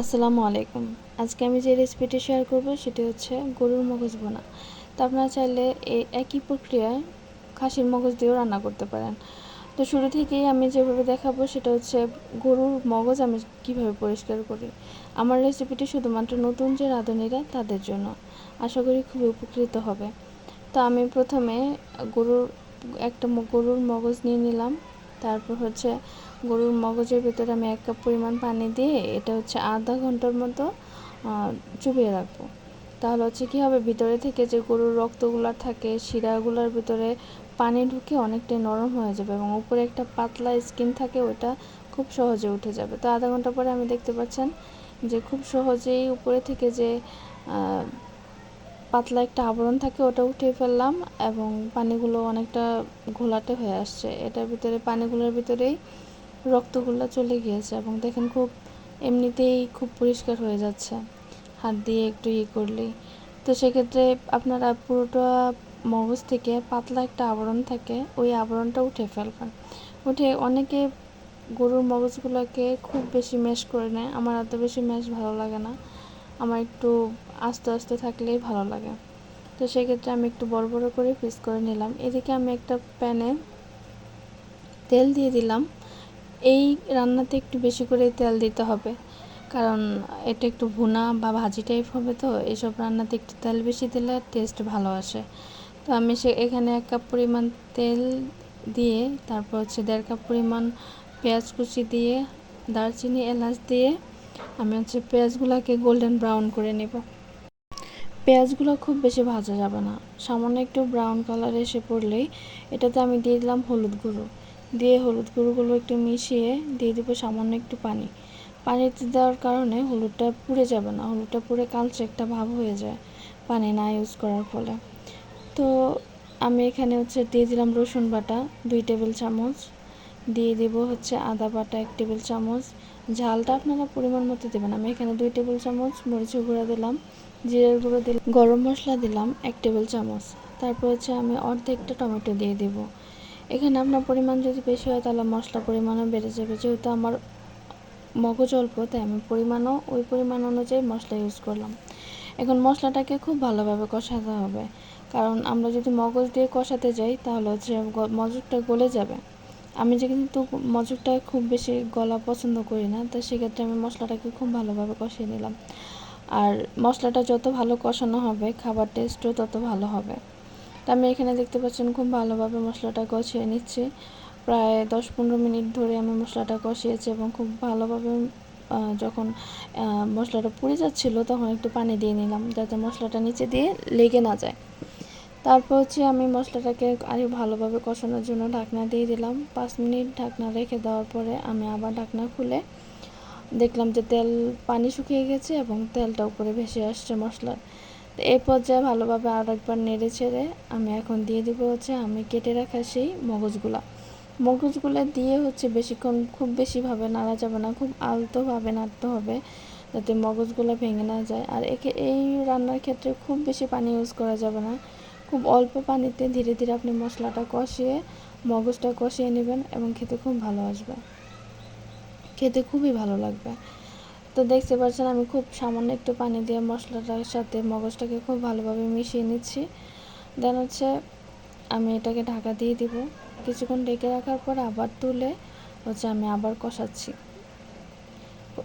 আসসালামু আলাইকুম। আজকে আমি যে রেসিপিটি শেয়ার করব সেটি হচ্ছে গরুর মগজ বোনা তো আপনারা চাইলে এই একই প্রক্রিয়ায় খাসির মগজ দিয়েও রান্না করতে পারেন। তো শুরু থেকেই আমি যেভাবে দেখাবো সেটা হচ্ছে গরুর মগজ আমি কীভাবে পরিষ্কার করি। আমার রেসিপিটি শুধুমাত্র নতুন যে রাঁধুনিরা তাদের জন্য। আশা করি খুবই উপকৃত হবে। তো আমি প্রথমে গরুর, একটা গরুর মগজ নিয়ে নিলাম। তারপর হচ্ছে গরুর মগজের ভিতরে আমি এক কাপ পরিমাণ পানি দিয়ে এটা হচ্ছে আধা ঘণ্টার মতো চুবিয়ে রাখব। তাহলে হচ্ছে কী হবে? ভিতরে থেকে যে গরুর রক্তগুলো থাকে, শিরাগুলোর ভিতরে পানি ঢুকে অনেকটাই নরম হয়ে যাবে এবং উপরে একটা পাতলা স্কিন থাকে, ওটা খুব সহজে উঠে যাবে। তো আধা ঘণ্টা পরে আমি দেখতে পাচ্ছেন যে খুব সহজেই উপরে থেকে যে পাতলা একটা আবরণ থাকে, ওটা উঠিয়ে ফেললাম এবং পানিগুলো অনেকটা ঘোলাটে হয়ে আসছে। এটার ভিতরে, পানিগুলোর ভিতরেই রক্তগুলো চলে গিয়েছে এবং দেখেন খুব এমনিতেই খুব পরিষ্কার হয়ে যাচ্ছে। হাত দিয়ে একটু ইয়ে করলেই। তো সেক্ষেত্রে আপনারা পুরোটা মগজ থেকে পাতলা একটা আবরণ থাকে, ওই আবরণটা উঠে ফেলবেন। উঠে অনেকে গরুর মগজগুলোকে খুব বেশি ম্যাশ করে নেয়। আমার এত বেশি ম্যাশ ভালো লাগে না। আমার একটু আস্তে আস্তে থাকলেই ভালো লাগে। তো সেক্ষেত্রে আমি একটু বড় বড় করে পিস করে নিলাম। এদিকে আমি একটা প্যানে তেল দিয়ে দিলাম। এই রান্নাতে একটু বেশি করে তেল দিতে হবে। কারণ এটা একটু ভুনা বা ভাজি টাইপ হবে তো এইসব রান্নাতে একটু তেল বেশি দিলে টেস্ট ভালো আসে। তো আমি সে, এখানে এক কাপ পরিমাণ তেল দিয়ে, তারপর হচ্ছে দেড় কাপ পরিমাণ পেঁয়াজ কুচি দিয়ে, দারচিনি এলাচ দিয়ে, আমি হচ্ছে পেঁয়াজগুলোকে গোল্ডেন ব্রাউন করে নেব। পেঁয়াজগুলো খুব বেশি ভাজা যাবে না। সামান্য একটু ব্রাউন কালার এসে পড়লেই এটাতে আমি দিয়ে দিলাম হলুদ গুঁড়ো। দিয়ে হলুদ গুঁড়োগুলো একটু মিশিয়ে দিয়ে দেবো সামান্য একটু পানি। পানিতে দেওয়ার কারণে হলুদটা পুড়ে যাবে না, হলুদটা পুড়ে কালচে একটা ভাব হয়ে যায় পানি না ইউজ করার ফলে। তো আমি এখানে হচ্ছে দিয়ে দিলাম রসুন বাটা দুই টেবিল চামচ। দিয়ে দেব হচ্ছে আদা বাটা এক টেবিল চামচ। ঝালটা আপনারা পরিমাণ মতো দেবেন। আমি এখানে দুই টেবিল চামচ মরিচের গুঁড়া দিলাম। জিরের গুঁড়ো দিলাম, গরম মশলা দিলাম এক টেবিল চামচ। তারপর হচ্ছে আমি অর্ধেকটা টমেটো দিয়ে দেব। এখানে আপনার পরিমাণ যদি বেশি হয় তাহলে মশলা পরিমাণও বেড়ে যাবে। যেহেতু আমার মগজ অল্প, তাই আমি পরিমাণও, ওই পরিমাণ অনুযায়ী মশলা ইউজ করলাম। এখন মশলাটাকে খুব ভালোভাবে কষাতে হবে। কারণ আমরা যদি মগজ দিয়ে কষাতে যাই তাহলে হচ্ছে মজুরটা গলে যাবে। আমি যে কিন্তু মজুরটা খুব বেশি গলা পছন্দ করি না, তো সেক্ষেত্রে আমি মশলাটাকে খুব ভালোভাবে কষিয়ে নিলাম। আর মশলাটা যত ভালো কষানো হবে, খাবার টেস্টও তত ভালো হবে। তা আমি এখানে দেখতে পাচ্ছেন খুব ভালোভাবে মশলাটা কষিয়ে নিচ্ছি। প্রায় দশ পনেরো মিনিট ধরে আমি মশলাটা কষিয়েছি এবং খুব ভালোভাবে যখন মশলাটা পুড়ে যাচ্ছিল তখন একটু পানি দিয়ে নিলাম যাতে মশলাটা নিচে দিয়ে লেগে না যায়। তারপর হচ্ছে আমি মশলাটাকে আরও ভালোভাবে কষানোর জন্য ঢাকনা দিয়ে দিলাম। পাঁচ মিনিট ঢাকনা রেখে দেওয়ার পরে আমি আবার ঢাকনা খুলে দেখলাম যে তেল পানি শুকিয়ে গেছে এবং তেলটা উপরে ভেসে আসছে মশলার। তো এই পর্যায়ে ভালোভাবে আর একবার নেড়ে ছেড়ে আমি এখন দিয়ে দিব হচ্ছে আমি কেটে রাখা সেই মগজগুলা। মগজগুলো দিয়ে হচ্ছে বেশিক্ষণ খুব বেশিভাবে নাড়া যাবে না, খুব আলতোভাবে নাড়তে হবে যাতে মগজগুলো ভেঙে না যায়। আর একে, এই রান্নার ক্ষেত্রে খুব বেশি পানি ইউজ করা যাবে না। খুব অল্প পানিতে ধীরে ধীরে আপনি মশলাটা কষিয়ে, মগজটা কষিয়ে নেবেন এবং খেতে খুব ভালো আসবে। খেতে খুবই ভালো লাগবে। তো দেখতে পাচ্ছেন আমি খুব সামান্য একটু পানি দিয়ে মশলাটার সাথে মগজটাকে খুব ভালোভাবে মিশিয়ে নিচ্ছি। দেন হচ্ছে আমি এটাকে ঢাকা দিয়ে দিব। কিছুক্ষণ ডেকে রাখার পর আবার তুলে হচ্ছে আমি আবার কষাচ্ছি। তো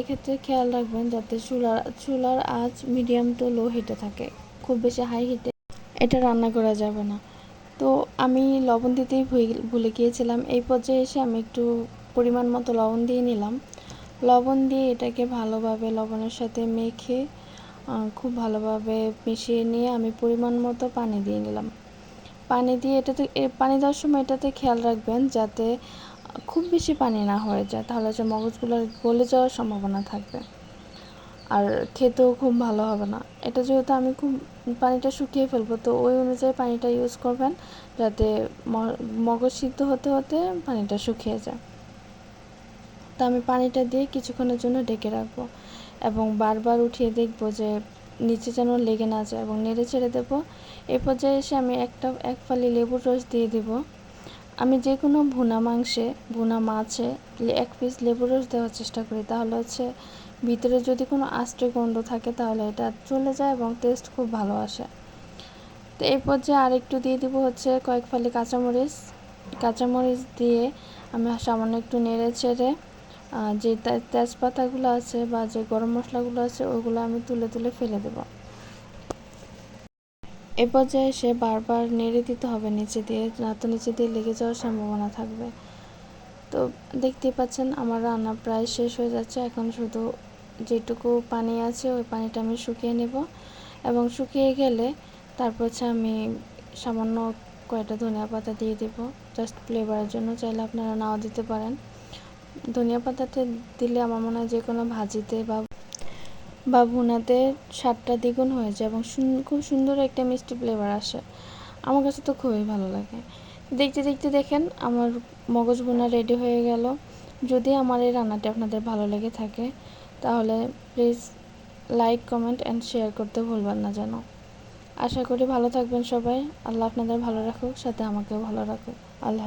এক্ষেত্রে খেয়াল রাখবেন যাতে চুলার চুলার আঁচ মিডিয়াম টু লো হিটে থাকে। খুব বেশি হাই হিটে এটা রান্না করা যাবে না। তো আমি লবণ দিতেই ভুলে গিয়েছিলাম। এই পর্যায়ে এসে আমি একটু পরিমাণ মতো লবণ দিয়ে নিলাম। লবণ দিয়ে এটাকে ভালোভাবে লবণের সাথে মেখে খুব ভালোভাবে মিশিয়ে নিয়ে আমি পরিমাণ মতো পানি দিয়ে নিলাম। পানি দিয়ে এটাতে পানি দেওয়ার সময় এটাতে খেয়াল রাখবেন যাতে খুব বেশি পানি না হয়ে যায়, তাহলে হচ্ছে মগজগুলো গলে যাওয়ার সম্ভাবনা থাকবে। আর খেতেও খুব ভালো হবে না। এটা যেহেতু আমি খুব, পানিটা শুকিয়ে ফেলব, তো ওই অনুযায়ী পানিটা ইউজ করবেন যাতে মগজ সিদ্ধ হতে হতে পানিটা শুকিয়ে যায়। তো আমি পানিটা দিয়ে কিছুক্ষণের জন্য ডেকে রাখব এবং বারবার উঠিয়ে দেখব যে নিচে যেন লেগে না যায় এবং নেড়ে ছেড়ে দেবো। এই পর্যায়ে এসে আমি একটা, এক ফালি লেবুর রস দিয়ে দিব। আমি যে কোনো ভুনা মাংসে, ভুনা মাছে এক পিস লেবুর রস দেওয়ার চেষ্টা করি। তাহলে হচ্ছে ভিতরে যদি কোনো আষ্টে গন্ধ থাকে তাহলে এটা চলে যায় এবং টেস্ট খুব ভালো আসে। তো এই পর্যায়ে আরেকটু দিয়ে দিব হচ্ছে কয়েক ফালি কাঁচামরিচ। কাঁচামরিচ দিয়ে আমি সামান্য একটু নেড়ে চেড়ে যে তেজপাতাগুলো আছে বা যে গরম মশলাগুলো আছে, ওগুলো আমি তুলে তুলে ফেলে দেব। এ পর্যায়ে এসে বারবার নেড়ে দিতে হবে নিচে দিয়ে, না তো নিচে দিয়ে লেগে যাওয়ার সম্ভাবনা থাকবে। তো দেখতেই পাচ্ছেন আমার রান্না প্রায় শেষ হয়ে যাচ্ছে। এখন শুধু যেটুকু পানি আছে, ওই পানিটা আমি শুকিয়ে নেব এবং শুকিয়ে গেলে তারপর হচ্ছে আমি সামান্য কয়টা ধনিয়া পাতা দিয়ে দেব। জাস্ট ফ্লেভারের জন্য চাইলে আপনারা নাও দিতে পারেন। ধনিয়া পাতাতে দিলে আমার মনে হয় যে কোনো ভাজিতে বা বা ভুনাতে স্বাদটা দ্বিগুণ হয়ে যায় এবং খুব সুন্দর একটা মিষ্টি ফ্লেভার আসে। আমার কাছে তো খুবই ভালো লাগে। দেখতে দেখতে দেখেন আমার মগজ বোনা রেডি হয়ে গেল। যদি আমার এই রান্নাটি আপনাদের ভালো লেগে থাকে, তাহলে please like comment and share করতে ভুলবেন না যেন। আশা করি ভালো থাকবেন সবাই। আল্লাহ আপনাদের ভালো রাখুক, সাথে আমাকেও ভালো রাখুক। আল্লাহ